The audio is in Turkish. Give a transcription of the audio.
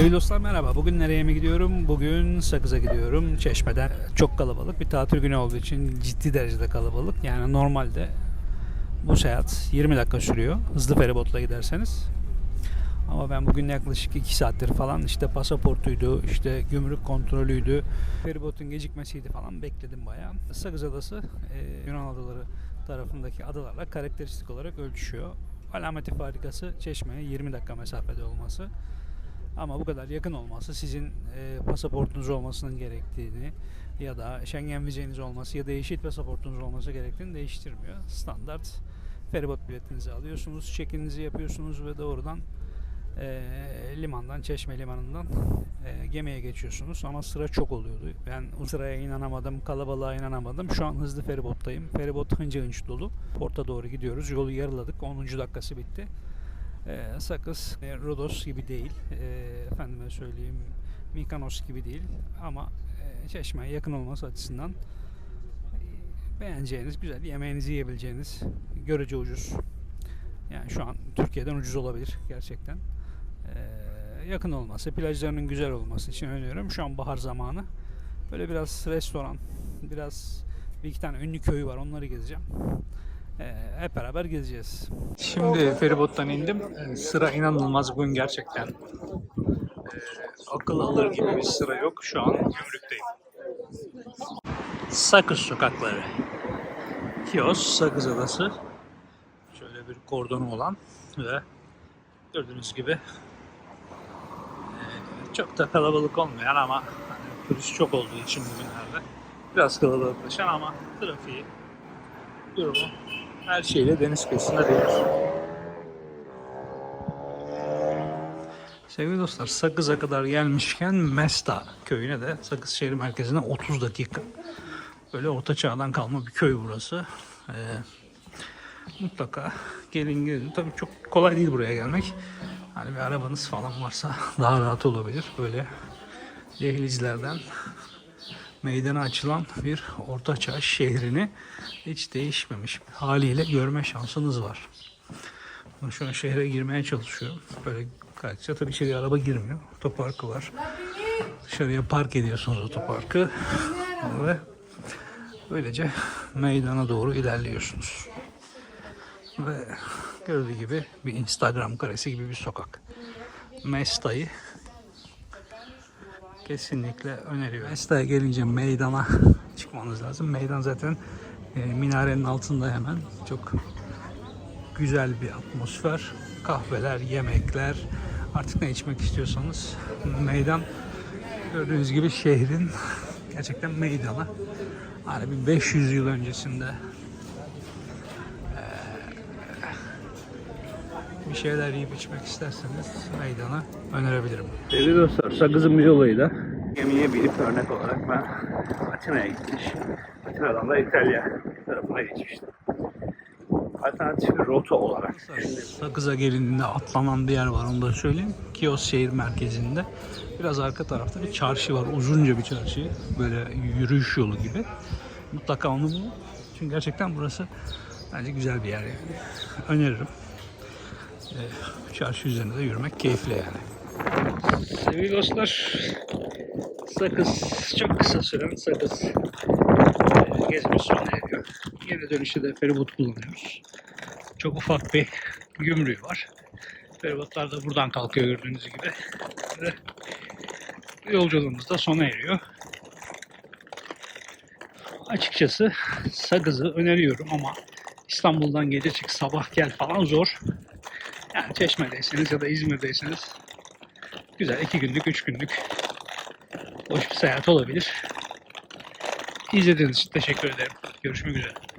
Günaydın. Sakız'a gidiyorum. Çeşme'den çok kalabalık. Bir tatil günü olduğu için ciddi derecede kalabalık. Yani normalde bu seyahat 20 dakika sürüyor. Hızlı feribotla giderseniz. Ama ben bugün yaklaşık 2 saattir falan işte pasaportuydu, işte gümrük kontrolüydü, feribotun gecikmesiydi falan bekledim bayağı. Sakız Adası e, Yunan adaları tarafındaki adalarla karakteristik olarak ölçüşüyor. Alameti farikası Çeşme'ye 20 dakika mesafede olması. Ama bu kadar yakın olması sizin e, pasaportunuz olmasının gerektiğini ya da Schengen vizeniz olması ya da yeşil pasaportunuz olması gerektiğini değiştirmiyor. Standart feribot biletinizi alıyorsunuz, check-in'inizi yapıyorsunuz ve doğrudan e, limandan, Çeşme limanından e, gemiye geçiyorsunuz. Ama sıra çok oluyordu. Ben o sıraya inanamadım, kalabalığa inanamadım. Şu an hızlı feribottayım. Feribot hınca hınç dolu. Port'a doğru gidiyoruz. Yolu yarıladık. 10. dakikası bitti. Ee, Sakız, e, Rodos gibi değil. Ee, efendime söyleyeyim Mikanos gibi değil. Ama e, Çeşme'ye yakın olması açısından e, beğeneceğiniz, güzel yemeğinizi yiyebileceğiniz, görece ucuz. Yani şu an Türkiye'den ucuz olabilir gerçekten. Ee, yakın olması, plajlarının güzel olması için öneriyorum. Şu an bahar zamanı. Böyle biraz restoran, biraz bir iki tane ünlü köyü var onları gezeceğim. Ee, hep beraber gezeceğiz. Şimdi feribottan indim. Ee, Sıra inanılmaz bugün gerçekten. Ee, akıl alır gibi bir sıra yok. Şu an gümrükteyim. Sakız sokakları. Kios, Sakız Adası. Şöyle bir kordonu olan ve gördüğünüz gibi çok da kalabalık olmayan ama hani turist çok olduğu için bugünlerde biraz kalabalıklaşan ama trafiği, durumu her şeyle deniz kıyısında değil. Sevgili dostlar Sakız'a kadar gelmişken Mesta köyüne de Sakız şehir merkezine 30 dakika. Böyle orta çağdan kalma bir köy burası. Ee, mutlaka gelin gelin. Tabii çok kolay değil buraya gelmek. Hani bir arabanız falan varsa daha rahat olabilir. Böyle dehlizlerden meydana açılan bir ortaçağ şehrini hiç değişmemiş haliyle görme şansınız var. Şu an şehre girmeye çalışıyorum. Böyle kaçça tabii içeriye araba girmiyor. Otoparkı var. Dışarıya park ediyorsunuz otoparkı. Ve böylece meydana doğru ilerliyorsunuz. Ve gördüğü gibi bir Instagram karesi gibi bir sokak. Mesta'yı kesinlikle öneriyorum. Mesta'ya gelince meydana çıkmanız lazım. Meydan zaten e, minarenin altında hemen çok güzel bir atmosfer. Kahveler, yemekler, artık ne içmek istiyorsanız meydan gördüğünüz gibi şehrin gerçekten meydanı. Hani bir 500 yıl öncesinde bir şeyler yiyip içmek isterseniz meydana önerebilirim. Sevgili dostlar, Sakız'ın bir yoluyla gemiye binip örnek olarak ben Atina'ya gitmiş. Atina'dan da İtalya tarafına geçmiştim. Alternatif bir rota olarak. Sakız'a gelindiğinde atlanan bir yer var onu da söyleyeyim. Kios şehir merkezinde. Biraz arka tarafta bir çarşı var. Uzunca bir çarşı. Böyle yürüyüş yolu gibi. Mutlaka onu bulun. Çünkü gerçekten burası bence güzel bir yer yani. Öneririm çarşı üzerinde de yürümek keyifli yani. Sevgili dostlar, Sakız çok kısa süren Sakız e, gezimiz sona eriyor. Geri dönüşte de feribot kullanıyoruz. Çok ufak bir gümrüğü var. Feribotlar da buradan kalkıyor gördüğünüz gibi. Ve yolculuğumuz da sona eriyor. Açıkçası Sakız'ı öneriyorum ama İstanbul'dan gece çık sabah gel falan zor. Yani Çeşme'deyseniz ya da İzmir'deyseniz güzel iki günlük, üç günlük hoş bir seyahat olabilir. İzlediğiniz için teşekkür ederim. Görüşmek üzere.